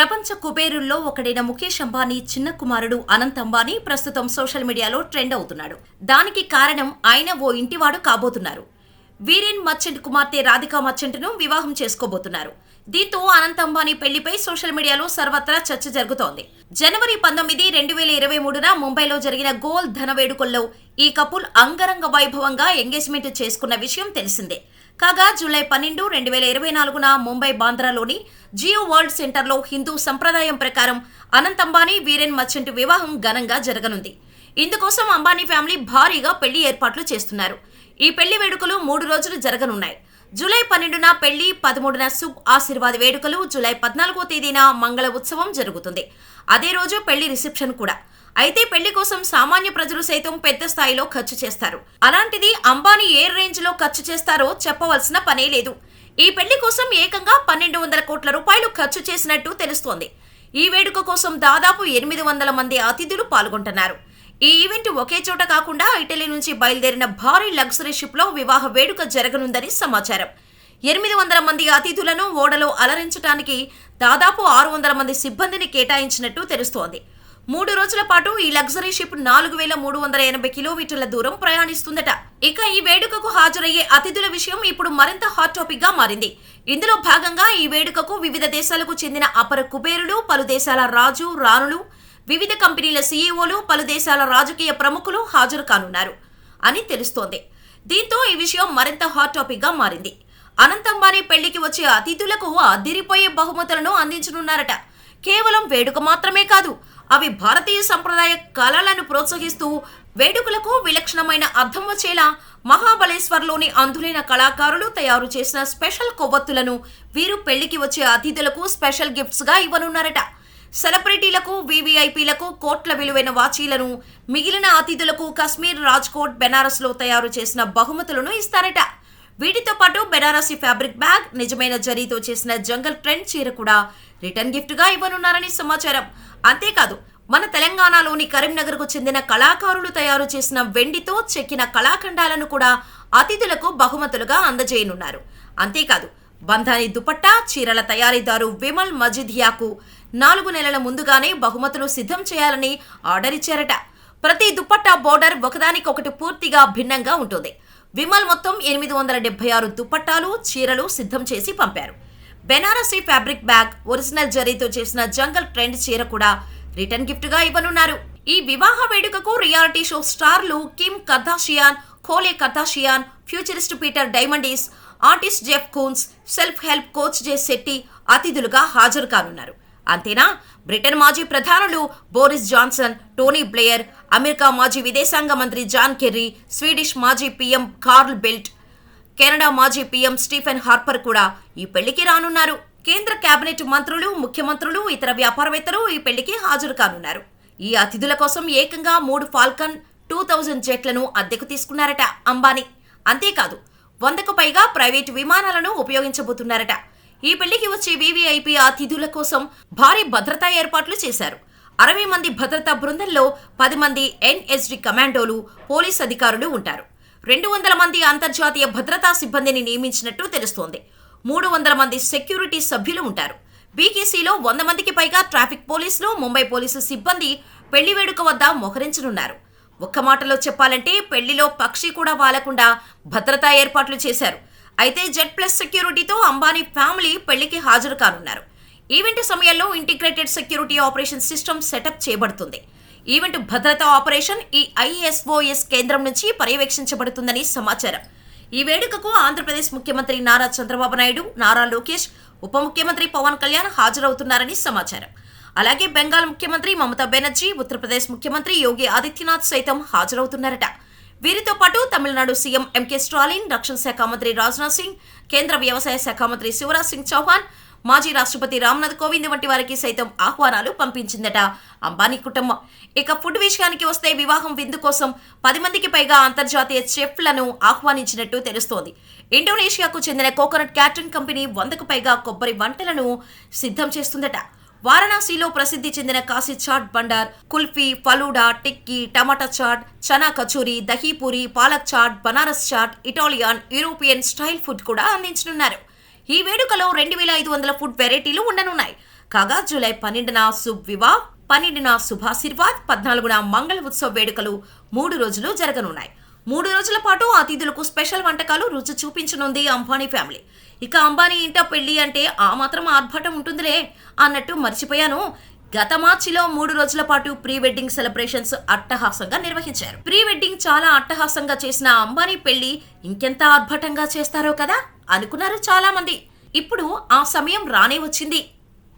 ప్రపంచ కుబేరుల్లో ఒకడైన ముఖేష్ అంబానీ చిన్న కుమారుడు అనంత్ అంబానీ ప్రస్తుతం సోషల్ మీడియాలో ట్రెండ్ అవుతున్నాడు. దానికి కారణం ఆయన ఓ ఇంటివాడు కాబోతున్నారు. వీరేన్ మర్చెంట్ కుమార్తె రాధికా మర్చెంట్ను వివాహం చేసుకోబోతున్నారు. దీంతో అనంత్ అంబానీ పెళ్ళిపై సోషల్ మీడియాలో సర్వత్రా చర్చ జరుగుతోంది. జనవరి పంతొమ్మిది రెండు వేల ఇరవై మూడున ముంబైలో జరిగిన గోల్ ధన వేడుకల్లో ఈ కపుల్ అంగరంగ వైభవంగా ఎంగేజ్మెంట్ చేసుకున్న విషయం తెలిసిందే. కాగా జూలై పన్నెండు రెండు వేల ఇరవై నాలుగున ముంబై బాంద్రాలోని జియో వరల్డ్ సెంటర్లో హిందూ సంప్రదాయం ప్రకారం అనంత్ అంబానీ వీరెన్ మర్చెంట్ వివాహం ఘనంగా జరగనుంది. ఇందుకోసం అంబానీ ఫ్యామిలీ భారీగా పెళ్ళి ఏర్పాట్లు చేస్తున్నారు. ఈ పెళ్ళి వేడుకలు మూడు రోజులు జరగనున్నాయి. జూలై పన్నెండున పెళ్ళి పదమూడున సుబ్ ఆశీర్వాద వేడుకలు జూలై పద్నాలుగో తేదీన మంగళ ఉత్సవం జరుగుతుంది. అదే రోజు పెళ్ళి రిసెప్షన్ కూడా. అయితే పెళ్ళి కోసం సామాన్య ప్రజలు సైతం పెద్ద స్థాయిలో ఖర్చు చేస్తారు. అలాంటిది అంబానీ ఏ రేంజ్లో ఖర్చు చేస్తారో చెప్పవలసిన పనే లేదు. ఈ పెళ్ళి కోసం ఏకంగా పన్నెండు వందల కోట్ల రూపాయలు ఖర్చు చేసినట్టు తెలుస్తోంది. ఈ వేడుక కోసం దాదాపు ఎనిమిది వందల మంది అతిథులు పాల్గొంటున్నారు. ఈ ఈవెంట్ ఒకే చోట కాకుండా ఇటలీ నుంచి బయలుదేరిన భారీ లగ్జరీ షిప్లో వివాహ వేడుక జరగనుందని సమాచారం. ఎనిమిది వందల మంది అతిథులను ఓడలో అలరించడానికి దాదాపు ఆరు వందల మంది సిబ్బందిని కేటాయించినట్టు తెలుస్తోంది. మూడు రోజుల పాటు ఈ లగ్జరీ షిప్ నాలుగు వేల మూడు వందల ఎనభై కిలోమీటర్ల దూరం ప్రయాణిస్తుందట. ఇక ఈ వేడుకకు హాజరయ్యే అతిథుల విషయం ఇప్పుడు మరింత హాట్ టాపిక్గా మారింది. ఇందులో భాగంగా ఈ వేడుకకు వివిధ దేశాలకు చెందిన అపర కుబేరులు పలు దేశాల రాజు రాణులు వివిధ కంపెనీల సీఈఓలు పలు దేశాల రాజకీయ ప్రముఖులు హాజరు కానున్నారు అని తెలుస్తోంది. దీంతో ఈ విషయం మరింత హాట్ టాపిక్గా మారింది. అనంత్ అంబానీ పెళ్ళికి వచ్చే అతిథులకు అదిరిపోయే బహుమతులను అందించనున్నారట. కేవలం వేడుక మాత్రమే కాదు అవి భారతీయ సంప్రదాయ కళలను ప్రోత్సహిస్తూ వేడుకలకు విలక్షణమైన అర్థం వచ్చేలా మహాబలేశ్వర్లోని అంధులైన కళాకారులు తయారు చేసిన స్పెషల్ కొవ్వొత్తులను వీరు పెళ్ళికి వచ్చే అతిథులకు స్పెషల్ గిఫ్ట్స్గా ఇవ్వనున్నారట. సెలబ్రిటీలకు వివిఐపీలకు కోట్ల విలువైన వాచీలను మిగిలిన అతిథులకు కశ్మీర్ రాజ్కోట్ బెనారస్లో తయారు చేసిన బహుమతులను ఇస్తారట. వీటితో పాటు బెనారసి ఫ్యాబ్రిక్ బ్యాగ్ నిజమైన జరీతో చేసిన జంగల్ ట్రెండ్ చీర కూడా రిటర్న్ గిఫ్ట్గా ఇవ్వనున్నారని సమాచారం. అంతేకాదు మన తెలంగాణలోని కరీంనగర్కు చెందిన కళాకారులు తయారు చేసిన వెండితో చెక్కిన కళాఖండాలను కూడా అతిథులకు బహుమతులుగా అందజేయనున్నారు. అంతేకాదు బంధాని దుపట్టా చీరల తయారీదారు విమల్ మజిధియాకు నాలుగు నెలల ముందుగానే బహుమతులు సిద్ధం చేయాలని ఆర్డర్ ఇచ్చారట. ప్రతి దుపట్టా బోర్డర్ ఒకదానికొకటి పూర్తిగా భిన్నంగా ఉంటుంది. విమల్ మొత్తం ఎనిమిది వందల డెబ్బై ఆరు దుప్పట్టాలు చీరలు సిద్ధం చేసి పంపారు. బెనారసీ ఫ్యాబ్రిక్ బ్యాగ్ ఒరిజినల్ జరీతో చేసిన జంగల్ ట్రెండ్ చీర కూడా రిటర్న్ గిఫ్ట్గా ఇవ్వనున్నారు. ఈ వివాహ వేడుకకు రియాలిటీ షో స్టార్లు Kim Kardashian Khloe Kardashian futurist Peter Diamandis artist Jeff Koons self help coach Jay Shetty అతిథులుగా హాజరు కానున్నారు. అంతేనా? బ్రిటన్ మాజీ ప్రధానులు Boris Johnson Tony Blair America మాజీ విదేశాంగ మంత్రి జాన్ కెర్రీ స్వీడిష్ మాజీ పీఎం కార్ల్ బెల్ట్ కెనడా మాజీ పీఎం స్టీఫెన్ హార్పర్ కూడా ఈ పెళ్ళికి రానున్నారు. కేంద్ర కేబినెట్ మంత్రులు ముఖ్యమంత్రులు ఇతర వ్యాపారవేత్తలు ఈ పెళ్ళికి హాజరు కానున్నారు. ఈ అతిథుల కోసం ఏకంగా మూడు ఫాల్కన్ టూ థౌజండ్ జెట్లను అద్దెకు తీసుకున్నారట అంబానీ. అంతేకాదు వందకు పైగా ప్రైవేటు విమానాలను ఉపయోగించబోతున్నారట. ఈ పెళ్ళికి వచ్చే వీవీఐపీ అతిథుల కోసం భారీ భద్రతా ఏర్పాట్లు చేశారు. అరవై మంది భద్రతా బృందంలో పది మంది ఎన్ఎస్డి కమాండోలు పోలీస్ అధికారులు ఉంటారు. రెండు వందల మంది అంతర్జాతీయ భద్రతా సిబ్బందిని నియమించినట్టు తెలుస్తోంది. మూడు వందల మంది సెక్యూరిటీ సభ్యులు ఉంటారు. బీకేసీలో వంద మందికి పైగా ట్రాఫిక్ పోలీసులు ముంబై పోలీసు సిబ్బంది పెళ్ళి వేడుక వద్ద మోహరించనున్నారు. ఒక్క మాటలో చెప్పాలంటే పెళ్ళిలో పక్షి కూడా వాలకుండా భద్రతా ఏర్పాట్లు చేశారు. అయితే జెడ్ ప్లస్ సెక్యూరిటీతో అంబానీ ఫ్యామిలీ పెళ్ళికి హాజరు కానున్నారు. ఈవెంట్ సమయంలో integrated security operation system setup చేయబడుతుంది. ఈవెంట్ భద్రతా ఆపరేషన్ ఈ ఐఎస్ఓఎస్ కేంద్రం నుంచి పర్యవేక్షించబడుతుందని సమాచారం. ఈ వేడుకకు ఆంధ్రప్రదేశ్ ముఖ్యమంత్రి నారా చంద్రబాబు నాయుడు నారా లోకేష్ ఉప ముఖ్యమంత్రి పవన్ కళ్యాణ్ హాజరవుతున్నారని సమాచారం. అలాగే బెంగాల్ ముఖ్యమంత్రి మమతా బెనర్జీ ఉత్తరప్రదేశ్ ముఖ్యమంత్రి యోగి ఆదిత్యనాథ్ సైతం హాజరవుతున్నారట. వీరితో పాటు తమిళనాడు సీఎం ఎంకే స్టాలిన్ రక్షణ శాఖ మంత్రి రాజ్నాథ్ సింగ్ కేంద్ర వ్యవసాయ శాఖ మంత్రి శివరాజ్ సింగ్ చౌహాన్ మాజీ రాష్ట్రపతి రామ్నాథ్ కోవింద్ వంటి వారికి సైతం ఆహ్వానాలు పంపించిందట. అంబానీ కుటుంబం. ఇక ఫుడ్ విషయానికి వస్తే వివాహం విందు కోసం పది మందికి పైగా అంతర్జాతీయ చెఫ్లను ఆహ్వానించినట్టు తెలుస్తోంది. ఇండోనేషియాకు చెందిన కోకోనట్ క్యాటరింగ్ కంపెనీ వందకు పైగా కొబ్బరి వంటలను సిద్ధం చేస్తుందట. వారణాసిలో ప్రసిద్ధి చెందిన కాశీ చాట్ బండార్ కుల్ఫీ ఫలూడా టిక్కీ టమాటా chaat chana kachori dahi puri palak chaat Banaras chaat Italian European style food కూడా అందించనున్నారు. ఈ వేడుకలో రెండు వేల ఐదు వందల ఫుడ్ వెరైటీలు ఉండనున్నాయి. కాగా జూలై పన్నెండున సుబ్ వివాహ్ పన్నెండున శుభాశీర్వాద్ పద్నాలుగున మంగళ ఉత్సవ వేడుకలు మూడు రోజులు జరగనున్నాయి. మూడు రోజుల పాటు అతిథులకు స్పెషల్ వంటకాలు రుచి చూపించనుంది అంబానీ ఫ్యామిలీ. ఇక అంబానీ ఇంట పెళ్ళి అంటే ఆ మాత్రం ఆర్భాటం ఉంటుందిలే అన్నట్టు మర్చిపోయాను. గత మార్చిలో మూడు రోజుల పాటు ప్రీ వెడ్డింగ్ సెలబ్రేషన్స్ అట్టహాసంగా నిర్వహించారు. ప్రీ వెడ్డింగ్ చాలా అట్టహాసంగా చేసిన అంబానీ పెళ్ళి ఇంకెంత ఆర్భటంగా చేస్తారో కదా? అనుకున్నారు చాలా మంది ఇప్పుడు ఆ సమయం రానే వచ్చింది.